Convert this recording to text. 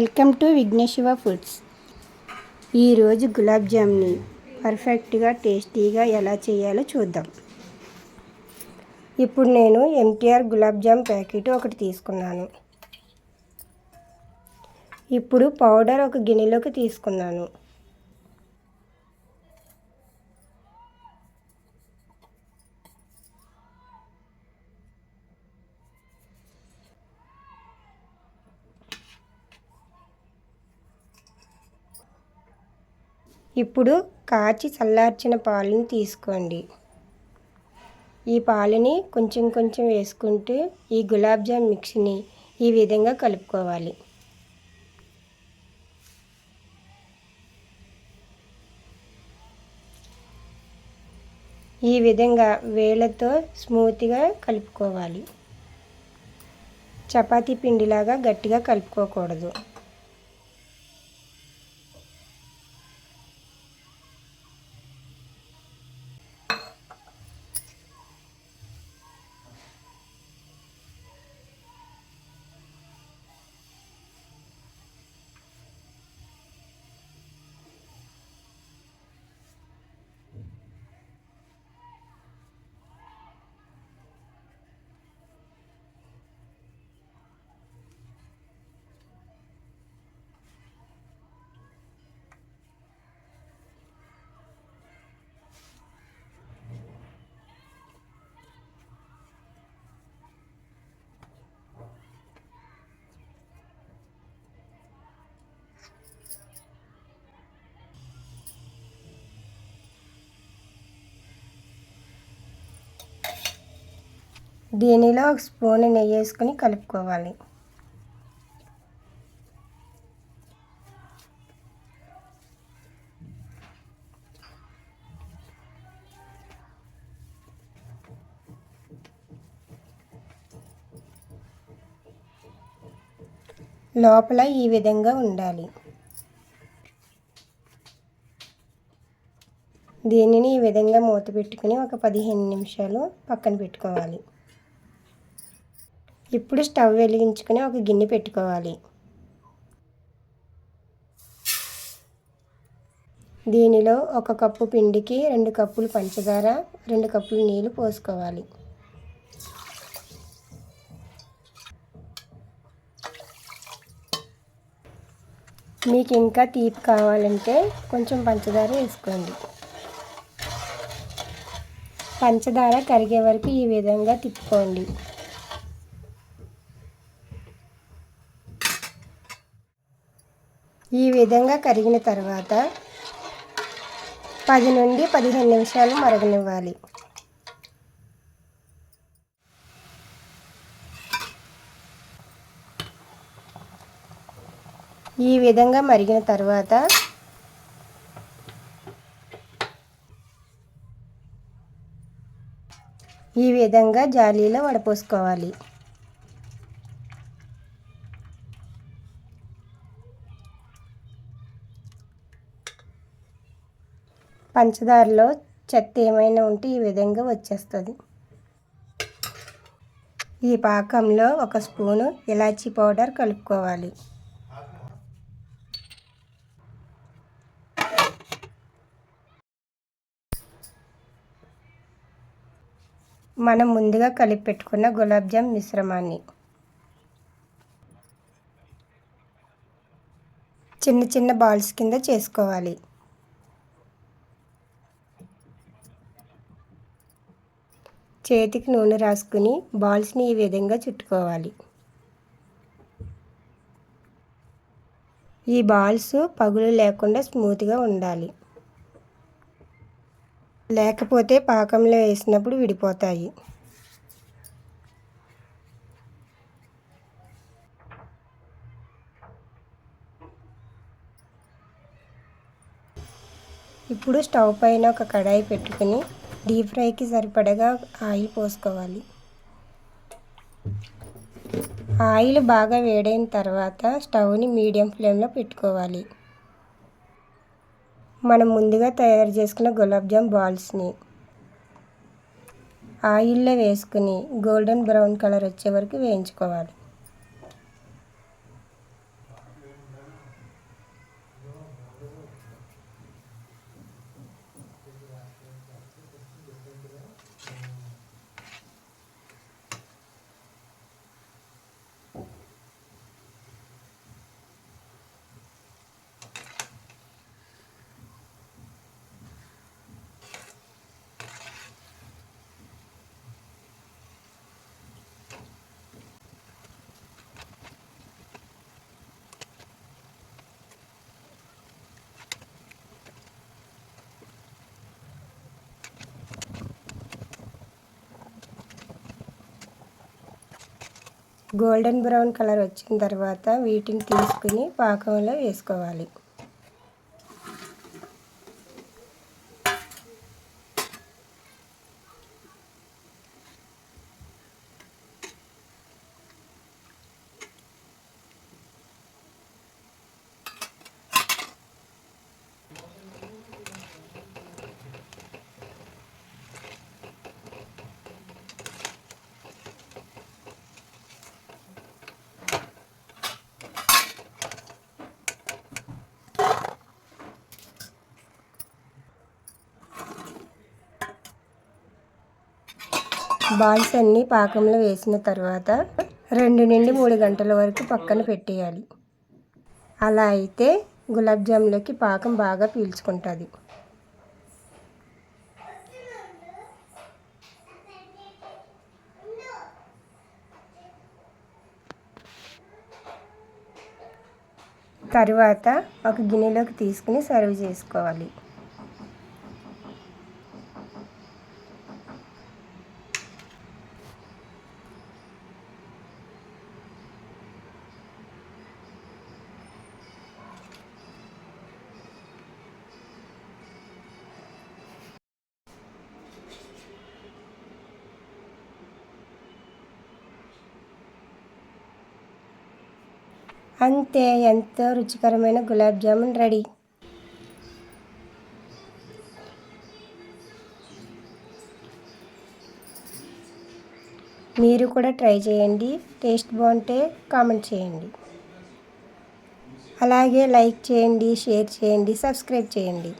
Welcome to విఘ్నేశ్వ foods. ఈరోజు గులాబ్ జామ్ని పర్ఫెక్ట్గా టేస్టీగా ఎలా చేయాలో చూద్దాం. ఇప్పుడు నేను ఎంటీఆర్ గులాబ్ జామ్ ప్యాకెట్ ఒకటి తీసుకున్నాను. ఇప్పుడు పౌడర్ ఒక గిన్నెలోకి తీసుకున్నాను. ఇప్పుడు కాచి చల్లార్చిన పాలను తీసుకోండి. ఈ పాలని కొంచెం కొంచెం వేసుకుంటూ ఈ గులాబ్ జామ్ మిక్స్ని ఈ విధంగా కలుపుకోవాలి. ఈ విధంగా వేళ్ళతో స్మూత్గా కలుపుకోవాలి. చపాతీ పిండిలాగా గట్టిగా కలుపుకోకూడదు. దీనిలో ఒక స్పూన్ నెయ్యి వేసుకొని కలుపుకోవాలి. లోపల ఈ విధంగా ఉండాలి. దీనిని ఈ విధంగా మూత పెట్టుకుని ఒక పదిహేను నిమిషాలు పక్కన పెట్టుకోవాలి. ఇప్పుడు స్టవ్ వెలిగించుకొని ఒక గిన్నె పెట్టుకోవాలి. దీనిలో ఒక కప్పు పిండికి రెండు కప్పులు పంచదార రెండు కప్పులు నీళ్ళు పోసుకోవాలి. మీకు ఇంకా తీపి కావాలంటే కొంచెం పంచదార వేసుకోండి. పంచదార కరిగే వరకు ఈ విధంగా తిప్పుకోండి ఈ విధంగా కరిగిన తర్వాత పది నుండి పదిహేను నిమిషాలు మరగనివ్వాలి. ఈ విధంగా మరిగిన తర్వాత ఈ విధంగా జాలీలో వడపోసుకోవాలి. పంచదారలో చెత్త ఏమైనా ఉంటే ఈ విధంగా వచ్చేస్తుంది. ఈ పాకంలో ఒక స్పూను ఇలాచీ పౌడర్ కలుపుకోవాలి. మనం ముందుగా కలిపి పెట్టుకున్న గులాబ్జామ్ మిశ్రమాన్ని. చిన్న చిన్న బాల్స్ కింద చేసుకోవాలి. చేతికి నూనె రాసుకుని బాల్స్ని ఈ విధంగా చుట్టుకోవాలి. ఈ బాల్స్ పగులు లేకుండా స్మూత్గా ఉండాలి. లేకపోతే పాకంలో వేసినప్పుడు విడిపోతాయి. ఇప్పుడు స్టవ్ పైన ఒక కడాయి పెట్టుకుని డీప్ ఫ్రైకి సరిపడగా ఆయిల్ పోసుకోవాలి. ఆయిల్ బాగా వేడైన తర్వాత స్టవ్ని మీడియం ఫ్లేమ్లో పెట్టుకోవాలి. మనం ముందుగా తయారు చేసుకున్న గులాబ్ జామ్ బాల్స్ని ఆయిల్లో వేసుకుని గోల్డెన్ బ్రౌన్ కలర్ వచ్చే వరకు వేయించుకోవాలి. గోల్డెన్ బ్రౌన్ కలర్ వచ్చిన తర్వాత వీటిని తీసుకుని పాకంలో వేసుకోవాలి. బాల్స్ అన్నీ పాకంలో వేసిన తర్వాత రెండు నుండి మూడు గంటల వరకు పక్కన పెట్టేయాలి. అలా అయితే గులాబ్ జామ్లోకి పాకం బాగా పీల్చుకుంటుంది. తర్వాత ఒక గిన్నెలోకి తీసుకుని సర్వ్ చేసుకోవాలి. అంతే ఎంతో రుచికరమైన గులాబ్ జామున్ రెడీ. మీరు కూడా ట్రై చేయండి టేస్ట్ బాగుంటే కామెంట్ చేయండి. అలాగే లైక్ చేయండి షేర్ చేయండి సబ్స్క్రైబ్ చేయండి.